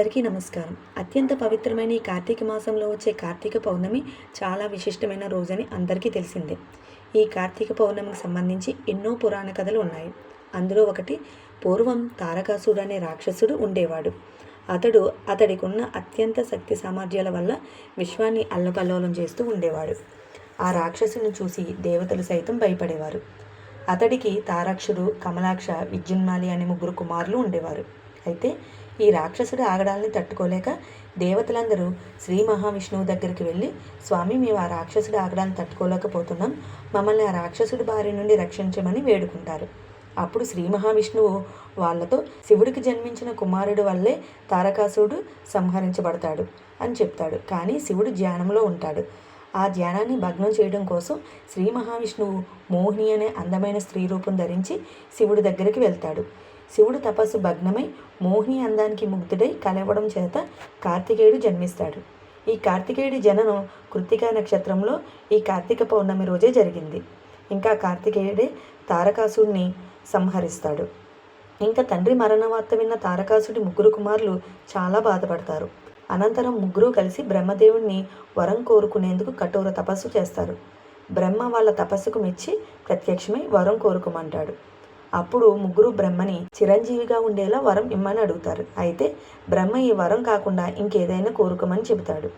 అందరికీ నమస్కారం. అత్యంత పవిత్రమైన ఈ కార్తీక మాసంలో వచ్చే కార్తీక పౌర్ణమి చాలా విశిష్టమైన రోజని అందరికీ తెలిసిందే. ఈ కార్తీక పౌర్ణమికి సంబంధించి ఎన్నో పురాణ కథలు ఉన్నాయి. అందులో ఒకటి పూర్వం తారకాసుడు అనే రాక్షసుడు ఉండేవాడు. అతడు అతడికి ఉన్న అత్యంత శక్తి సామర్థ్యాల వల్ల విశ్వాన్ని అల్లకల్లోలం చేస్తూ ఉండేవాడు. ఆ రాక్షసుని చూసి దేవతలు సైతం భయపడేవారు. అతడికి తారాక్షుడు కమలాక్ష విద్యున్మాలి అనే ముగ్గురు కుమారులు ఉండేవారు. అయితే ఈ రాక్షసుడి ఆగడాల్ని తట్టుకోలేక దేవతలందరూ శ్రీ మహావిష్ణువు దగ్గరికి వెళ్ళి స్వామి మేము ఆ రాక్షసుడి ఆగడాన్ని తట్టుకోలేకపోతున్నాం. మమ్మల్ని ఆ రాక్షసుడి బారి నుండి రక్షించమని వేడుకుంటారు. అప్పుడు శ్రీ మహావిష్ణువు వాళ్ళతో శివుడికి జన్మించిన కుమారుడు వల్లే తారకాసుడు సంహరించబడతాడు అని చెప్తాడు. కానీ శివుడు ధ్యానంలో ఉంటాడు. ఆ ధ్యానాన్ని భగ్నం చేయడం కోసం శ్రీ మహావిష్ణువు మోహిని అనే అందమైన స్త్రీ రూపం ధరించి శివుడి దగ్గరికి వెళ్తాడు. శివుడు తపస్సు భగ్నమై మోహిని అందానికి ముగ్ధుడై కలవడం చేత కార్తికేయుడు జన్మిస్తాడు. ఈ కార్తికేయుడి జననం కృత్తికా నక్షత్రంలో ఈ కార్తీక పౌర్ణమి రోజే జరిగింది. ఇంకా కార్తికేయుడే తారకాసుడిని సంహరిస్తాడు. ఇంకా తండ్రి మరణ వార్త విన్న తారకాసుడి ముగ్గురు కుమారులు చాలా బాధపడతారు. అనంతరం ముగ్గురు కలిసి బ్రహ్మదేవుణ్ణి వరం కోరుకునేందుకు కఠోర తపస్సు చేస్తారు. బ్రహ్మ వాళ్ళ తపస్సుకు మెచ్చి ప్రత్యక్షమై వరం కోరుకోమంటాడు. అప్పుడు ముగ్గురు బ్రహ్మని చిరంజీవిగా ఉండేలా వరం ఇమ్మని అడుగుతారు. అయితే బ్రహ్మ ఈ వరం కాకుండా ఇంకేదైనా కోరుకోమని చెబుతాడు.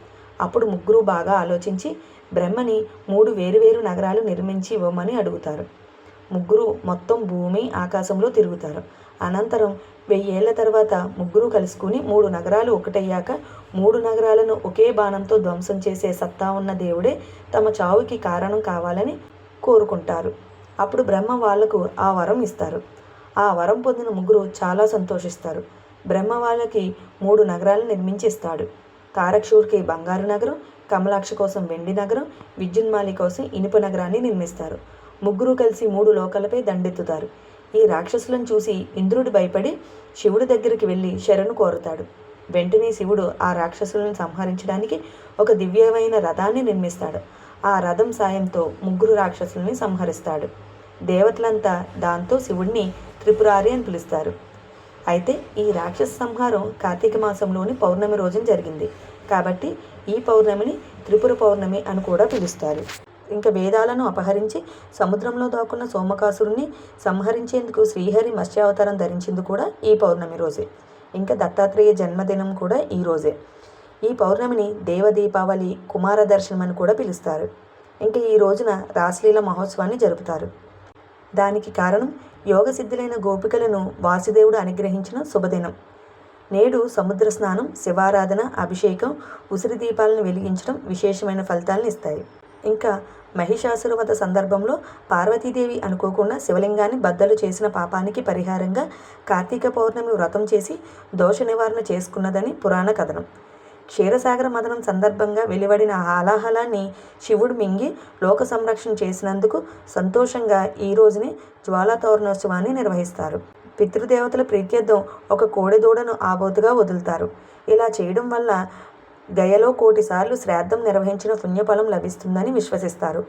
అప్పుడు ముగ్గురు బాగా ఆలోచించి బ్రహ్మని మూడు వేరువేరు నగరాలు నిర్మించి ఇవ్వమని అడుగుతారు. ముగ్గురు మొత్తం భూమి ఆకాశంలో తిరుగుతారు. అనంతరం వెయ్యేళ్ళ తర్వాత ముగ్గురు కలుసుకుని మూడు నగరాలు ఒకటయ్యాక మూడు నగరాలను ఒకే బాణంతో ధ్వంసం చేసే సత్తా ఉన్న దేవుడే తమ చావుకి కారణం కావాలని కోరుకుంటారు. అప్పుడు బ్రహ్మ వాళ్ళకు ఆ వరం ఇస్తారు. ఆ వరం పొందిన ముగ్గురు చాలా సంతోషిస్తారు. బ్రహ్మ వాళ్ళకి మూడు నగరాలను నిర్మించిస్తాడు. తారక్షూర్కి బంగారు నగరం కమలాక్ష కోసం వెండి నగరం విద్యున్మాలి కోసం ఇనుప నగరాన్ని నిర్మిస్తారు. ముగ్గురు కలిసి మూడు లోకాలపై దండెత్తుతారు. ఈ రాక్షసులను చూసి ఇంద్రుడు భయపడి శివుడి దగ్గరికి వెళ్ళి శరణు కోరుతాడు. వెంటనే శివుడు ఆ రాక్షసులను సంహరించడానికి ఒక దివ్యమైన రథాన్ని నిర్మిస్తాడు. ఆ రథం సాయంతో ముగ్గురు రాక్షసుల్ని సంహరిస్తాడు. దేవతలంతా దాంతో శివుణ్ణి త్రిపురారి అని పిలుస్తారు. అయితే ఈ రాక్షస సంహారం కార్తీక మాసంలోని పౌర్ణమి రోజున జరిగింది. కాబట్టి ఈ పౌర్ణమిని త్రిపుర పౌర్ణమి అని కూడా పిలుస్తారు. ఇంకా వేదాలను అపహరించి సముద్రంలో దాక్కున్న సోమకాసురుణ్ణి సంహరించేందుకు శ్రీహరి మత్స్యావతారం ధరించింది కూడా ఈ పౌర్ణమి రోజే. ఇంకా దత్తాత్రేయ జన్మదినం కూడా ఈ రోజే. ఈ పౌర్ణమిని దేవ దీపావళి కుమార దర్శనం అని కూడా పిలుస్తారు. ఇంకా ఈ రోజున రాసలీల మహోత్సవాన్ని జరుపుతారు. దానికి కారణం యోగ సిద్ధులైన గోపికలను వాసుదేవుడు అనుగ్రహించిన శుభదినం. నేడు సముద్ర స్నానం శివారాధన అభిషేకం ఉసిరి దీపాలను వెలిగించడం విశేషమైన ఫలితాలను ఇస్తాయి. ఇంకా మహిషాసురవత సందర్భంలో పార్వతీదేవి అనుకోకుండా శివలింగాన్ని బద్దలు చేసిన పాపానికి పరిహారంగా కార్తీక పౌర్ణమి వ్రతం చేసి దోష నివారణ చేసుకున్నదని పురాణ కథనం. క్షీరసాగర మదనం సందర్భంగా వెలువడిన హాలాహలాన్ని శివుడు మింగి లోక సంరక్షణ చేసినందుకు సంతోషంగా ఈ రోజుని జ్వాలాతోరణోత్సవాన్ని నిర్వహిస్తారు. పితృదేవతల ప్రీత్యర్థం ఒక కోడెదూడను ఆబోతుగా వదులుతారు. ఇలా చేయడం వల్ల గయలో కోటిసార్లు శ్రాద్ధం నిర్వహించిన పుణ్యఫలం లభిస్తుందని విశ్వసిస్తారు.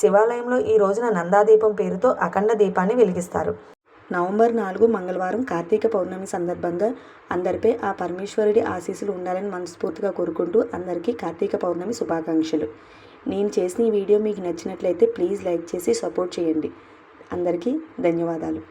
శివాలయంలో ఈ రోజున నందాదీపం పేరుతో అఖండ దీపాన్ని వెలిగిస్తారు. నవంబర్ నాలుగు మంగళవారం కార్తీక పౌర్ణమి సందర్భంగా అందరిపై ఆ పరమేశ్వరుడి ఆశీస్సులు ఉండాలని మనస్ఫూర్తిగా కోరుకుంటూ అందరికీ కార్తీక పౌర్ణమి శుభాకాంక్షలు. నేను చేసిన ఈ వీడియో మీకు నచ్చినట్లయితే ప్లీజ్ లైక్ చేసి సపోర్ట్ చేయండి. అందరికీ ధన్యవాదాలు.